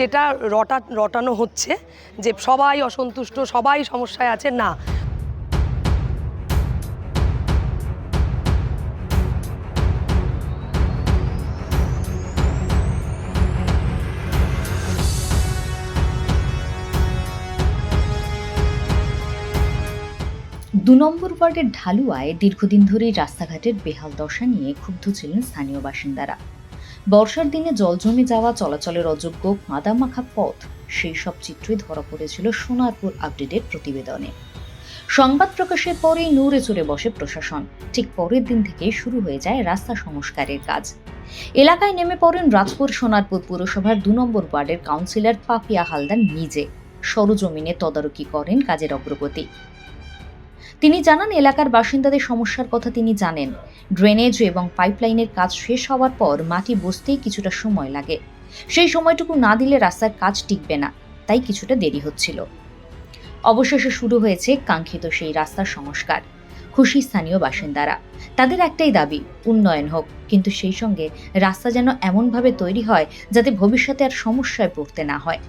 যেটা রটা, রটানো হচ্ছে, যে সবাই অসন্তুষ্ট, সবাই সমস্যায় আছে, না। দু নম্বর ওয়ার্ডের ঢালুয়ায় দীর্ঘদিন ধরেই রাস্তাঘাটের বেহাল দশা নিয়ে ক্ষুব্ধ ছিলেন স্থানীয় বাসিন্দারা। বর্ষার দিনে জল জমে যাওয়া চলাচলের অযোগ্য মাদামাখা পথ, সেই সব চিত্রই ধরা পড়েছিল সোনারপুর আপডেটের প্রতিবেদনে। সংবাদ প্রকাশের পরেই নড়ে চড়ে বসে প্রশাসন। ঠিক পরের দিন থেকে শুরু হয়ে যায় রাস্তা সংস্কারের কাজ। এলাকায় নেমে পড়েন রাজপুর সোনারপুর পুরসভার দু নম্বর ওয়ার্ডের কাউন্সিলর পাপিয়া হালদার নিজে। সরজমিনে তদারকি করেন কাজের অগ্রগতি। তিনি জানান, এলাকার বাসিন্দাদের সমস্যার কথা তিনি জানেন। ড্রেনেজ এবং পাইপলাইনের কাজ শেষ হওয়ার পর মাটি বসতেই কিছুটা সময় লাগে। সেই সময়টুকু না দিলে রাস্তার কাজ টিকবে না, তাই কিছুটা দেরি হচ্ছিল। অবশেষে শুরু হয়েছে কাঙ্ক্ষিত সেই রাস্তার সংস্কার। খুশি স্থানীয় বাসিন্দারা। তাদের একটাই দাবি, উন্নয়ন হোক, কিন্তু সেই সঙ্গে রাস্তা যেন এমনভাবে তৈরি হয় যাতে ভবিষ্যতে আর সমস্যায় পড়তে না হয়।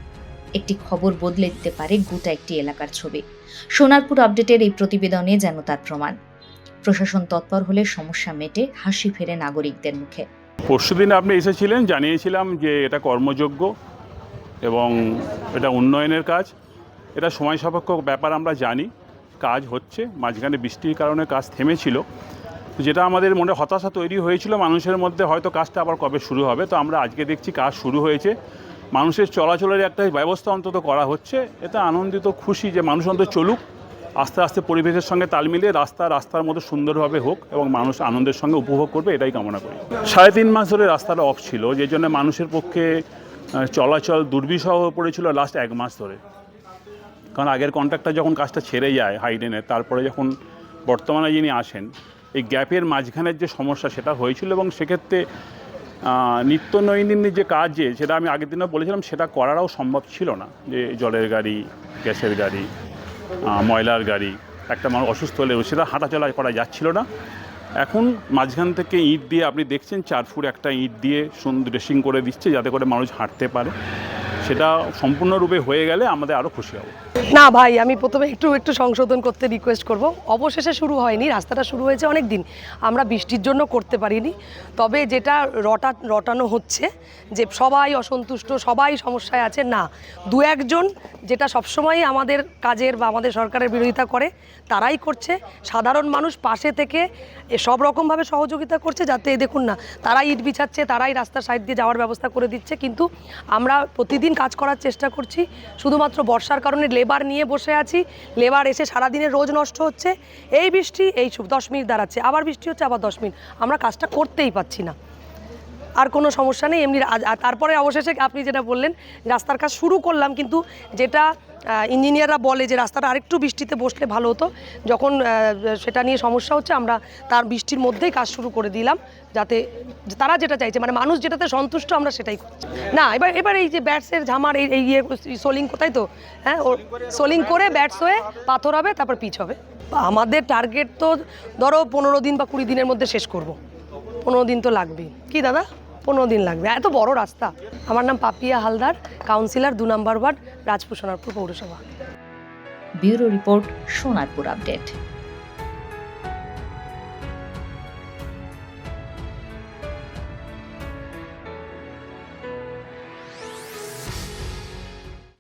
একটি খবর বদলে দিতে পারে গোটা একটি এলাকার ছবি। সোনারপুর আপডেটের এই প্রতিবেদনে যেন তার প্রমাণ। প্রশাসন তৎপর হলে সমস্যা মেটে হাসি ফেরে নাগরিকদের মুখে। পরশুদিন আপনি এসেছিলেন, জানিয়েছিলাম যে এটা কর্মযোগ্য এবং এটা উন্নয়নের কাজ। এটা সময় সাপেক্ষ ব্যাপার আমরা জানি, কাজ হচ্ছে, মাঝখানে বৃষ্টির কারণে কাজ থেমেছিল। যেটা আমাদের মনে হতাশা তৈরি হয়েছিল, মানুষের মধ্যে হয়তো কাজটা আবার কবে শুরু হবে। তো আমরা আজকে দেখছি কাজ শুরু হয়েছে। মানুষের চলাচলের একটা ব্যবস্থা অন্তত করা হচ্ছে। এটা আনন্দিত, খুশি যে মানুষ অন্তত চলুক, আস্তে আস্তে পরিবেশের সঙ্গে তাল মিলিয়ে রাস্তা রাস্তার মতো সুন্দরভাবে হোক এবং মানুষ আনন্দের সঙ্গে উপভোগ করবে, এটাই কামনা করি। সাড়ে তিন মাস ধরে রাস্তাটা অফ ছিল, যে জন্য মানুষের পক্ষে চলাচল দুর্বিষহ পড়েছিল লাস্ট এক মাস ধরে। কারণ আগের কন্ট্রাক্টর যখন কাজটা ছেড়ে যায় হাইডেনের তারপরে যখন বর্তমানে যিনি আসেন, এই গ্যাপের মাঝখানের যে সমস্যা সেটা হয়েছিল এবং সেক্ষেত্রে নিত্য নৈনন্দিন যে কাজ যে সেটা আমি আগের দিনও বলেছিলাম, সেটা করাটাও সম্ভব ছিল না। যে জলের গাড়ি, গ্যাসের গাড়ি ময়লার গাড়ি, একটা মানুষ অসুস্থ হলে সেটা হাঁটাচলা করা যাচ্ছিল না। এখন মাঝখান থেকে ইট দিয়ে আপনি দেখছেন চার ফুট একটা ইট দিয়ে সুন্দর ড্রেসিং করে দিচ্ছে, যাতে করে মানুষ হাঁটতে পারে। সেটা সম্পূর্ণরূপে হয়ে গেলে আমাদের আরও খুশি হব। না ভাই আমি প্রথমে একটু একটু সংশোধন করতে রিকোয়েস্ট করব। অবশেষে শুরু হয়নি রাস্তাটা শুরু হয়েছে অনেক দিন। আমরা বৃষ্টির জন্য করতে পারিনি। তবে যেটা রটা রটানো হচ্ছে যে সবাই অসন্তুষ্ট সবাই সমস্যায় আছে না। দু একজন যেটা সবসময় আমাদের কাজের বা আমাদের সরকারের বিরোধিতা করে তারাই করছে। সাধারণ মানুষ পাশে থেকে সব রকমভাবে সহযোগিতা করছে যাতে দেখুন না তারাই ইট বিছাচ্ছে তারাই রাস্তার সাইড দিয়ে যাওয়ার ব্যবস্থা করে দিচ্ছে। কিন্তু আমরা প্রতিদিন কাজ করার চেষ্টা করছি। শুধুমাত্র বর্ষার কারণে লেবার নিয়ে বসে আছি। লেবার এসে সারাদিনের রোজ নষ্ট হচ্ছে। এই বৃষ্টি এই দশ মিনিট দাঁড়াচ্ছে। আবার বৃষ্টি হচ্ছে, আবার দশ মিনিট। আমরা কাজটা করতেই পাচ্ছি না। আর কোনো সমস্যা নেই, এমনি তারপরে অবশেষে আপনি যেটা বললেন, রাস্তার কাজ শুরু করলাম। কিন্তু যেটা ইঞ্জিনিয়াররা বলে যে রাস্তাটা আরেকটু বৃষ্টিতে বসলে ভালো হতো। যখন সেটা নিয়ে সমস্যা হচ্ছে, আমরা তার বৃষ্টির মধ্যেই কাজ শুরু করে দিলাম, যাতে তারা যেটা চাইছে মানে মানুষ যেটাতে সন্তুষ্ট, আমরা সেটাই করছি। না, এবার এবার এই যে ব্যাটসের ঝামার, এই ইয়ে সোলিং কোথায় তো? হ্যাঁ সোলিং করে ব্যাটস হয়ে পাথর হবে, তারপর পিচ হবে। আমাদের টার্গেট তো ধরো পনেরো দিন বা কুড়ি দিনের মধ্যে শেষ করব। পনেরো দিন তো লাগবেই। কি দাদা? পনেরো দিন লাগবে। এত বড় রাস্তা। আমার নাম পাপিয়া হালদার, কাউন্সিলর, দু নম্বর ওয়ার্ড রাজপুর সোনারপুর পৌরসভা। Bureau report, Sonarpur update.